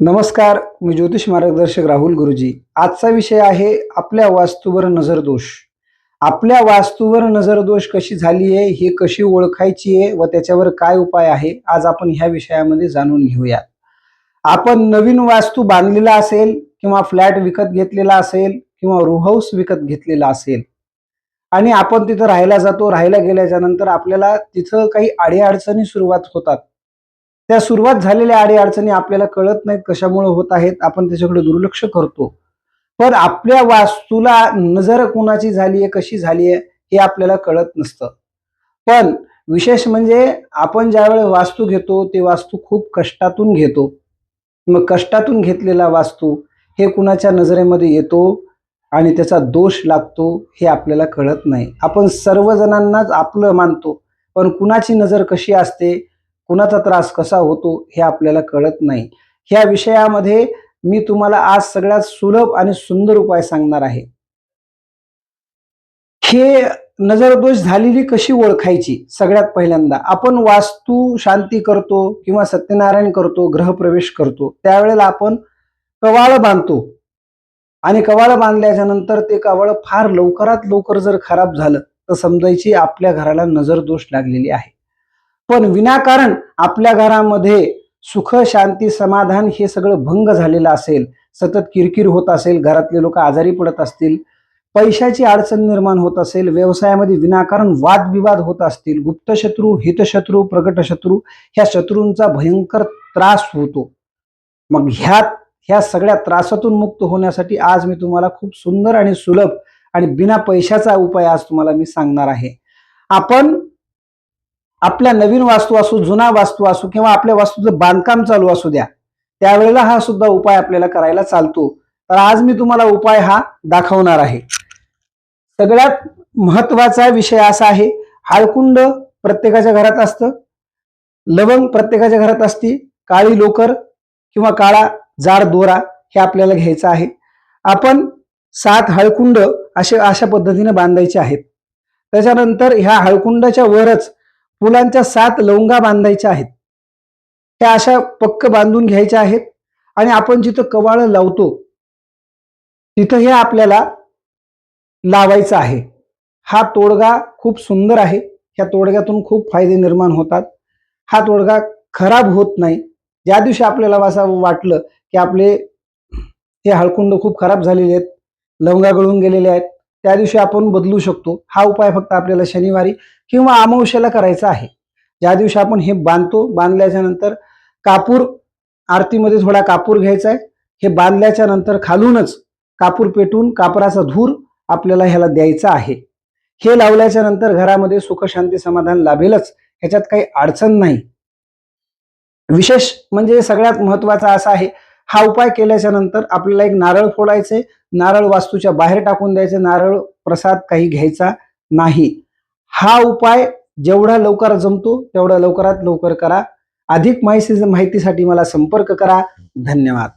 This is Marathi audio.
नमस्कार मी ज्योतिष मार्गदर्शक राहुल गुरुजी. आजचा विषय आहे आपल्या वास्तूवर नजर दोष आपल्या वास्तूवर नजर दोष कशी झाली आहे हे कशी ओळखायची आहे व त्याच्यावर काय उपाय आहे आज आपण ह्या विषयामध्ये जाणून घेऊया आपण नवीन वास्तू बांधलेला असेल किंवा फ्लॅट विकत घेतलेला असेल किंवा रो हाऊस विकत घेतलेला असेल आणि आपण तिथं राहायला जातो राहायला गेल्याच्यानंतर आपल्याला तिथं काही अडीअडचणी सुरुवात होतात. त्या सुरुवात झालेल्या अडीअडचणी आपल्याला कळत नाहीत कशामुळे होत आहेत आपण त्याच्याकडे दुर्लक्ष करतो. पण आपल्या वास्तूला नजर कुणाची झाली आहे कशी झाली आहे हे आपल्याला कळत नसतं. पण विशेष म्हणजे आपण ज्यावेळेस वास्तू घेतो ते वास्तू खूप कष्टातून घेतो. मग कष्टातून घेतलेला वास्तू हे कुणाच्या नजरेमध्ये येतो आणि त्याचा दोष लागतो हे आपल्याला कळत नाही. आपण सर्वजणांनाच आपलं मानतो पण कुणाची नजर कशी असते कुणाचा त्रास कसा होतो हे आपल्याला कळत नाही. ह्या विषयामध्ये मी तुम्हाला आज सगळ्यात सुलभ आणि सुंदर उपाय सांगणार आहे. हे नजरदोष झालेली कशी ओळखायची? सगळ्यात पहिल्यांदा. आपण वास्तू शांती करतो किंवा सत्यनारायण करतो ग्रहप्रवेश करतो. त्यावेळेला आपण कवाळ बांधतो. आणि कवाळ बांधल्याच्या नंतर ते कवाळ फार लवकरात लवकर जर खराब झालं तर समजायची आपल्या घराला नजर दोष लागलेली आहे. पण विनाकारण आपल्या घरामध्ये सुख शांती समाधान हे सगळं भंग झालेलं असेल सतत किरकिर होत असेल घरातले लोक आजारी पडत असतील पैशाची अडचण निर्माण होत असेल व्यवसायामध्ये विनाकारण वादविवाद होत असतील गुप्तशत्रू हितशत्रू प्रगटशत्रू ह्या शत्रूंचा भयंकर त्रास होतो. मग ह्या ह्या सगळ्या त्रासातून मुक्त होण्यासाठी आज मी तुम्हाला खूप सुंदर आणि सुलभ आणि बिना पैशाचा उपाय आज तुम्हाला मी सांगणार आहे. आपण आपल्या नवीन वास्तू असू जुना वास्तू असू किंवा आपल्या वास्तूचं बांधकाम चालू असू द्या त्यावेळेला हा सुद्धा उपाय आपल्याला करायला चालतो. तर आज मी तुम्हाला उपाय हा दाखवणार आहे. सगळ्यात महत्त्वाचा विषय असा आहे हाळकुंड प्रत्येकाच्या घरात असतं लवंग प्रत्येकाच्या घरात असते काळी लोकर किंवा काळा जाड दोरा हे आपल्याला घ्यायचं आहे. आपण सात हळकुंड असे अशा पद्धतीने बांधायचे आहेत. त्याच्यानंतर ह्या हळकुंडाच्या वरच फुलांच्या सात लवंगा बांधायच्या आहेत. त्या अशा पक्क बांधून घ्यायच्या आहेत आणि आपण जिथं कवाळं लावतो तिथं हे आपल्याला लावायचं आहे. हा तोडगा खूप सुंदर आहे. ह्या तोडग्यातून खूप फायदे निर्माण होतात. हा तोडगा खराब होत नाही. ज्या दिवशी आपल्याला असं वाटलं की आपले हे हळकुंड खूप खराब झालेले आहेत लवंगा गळून गेलेले आहेत त्या दिवशी आपण बदलू शकतो. हा उपाय फक्त आपल्याला शनिवारी किंवा अमावश्याला करायचा आहे. ज्या दिवशी आपण हे बांधतो बांधल्याच्या नंतर कापूर आरतीमध्ये थोडा कापूर घ्यायचा आहे. हे बांधल्याच्या नंतर खालूनच कापूर पेटून कापराचा धूर आपल्याला ह्याला द्यायचा आहे. हे लावल्याच्या नंतर घरामध्ये सुख शांती समाधान लाभेलच. ह्याच्यात काही अडचण नाही. विशेष म्हणजे सगळ्यात महत्त्वाचा असा आहे हा उपाय केल्याच्यानंतर आपल्याला एक नारळ फोडायचे नारळ वास्तूच्या बाहेर टाकून द्यायचं. नारळ प्रसाद काही घ्यायचा नाही. हा उपाय जेवढा लवकर जमतो तेवढा लवकरात लवकर करा. अधिक माहिती माहितीसाठी मला संपर्क करा. धन्यवाद.